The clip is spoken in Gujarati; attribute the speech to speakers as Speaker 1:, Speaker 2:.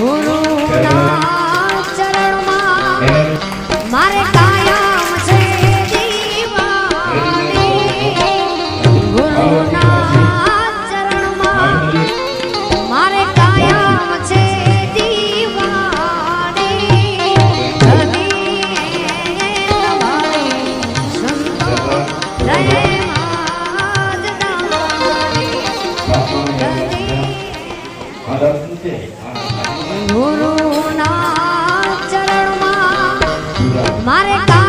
Speaker 1: 我。ગુરુના ચરણમાં મારે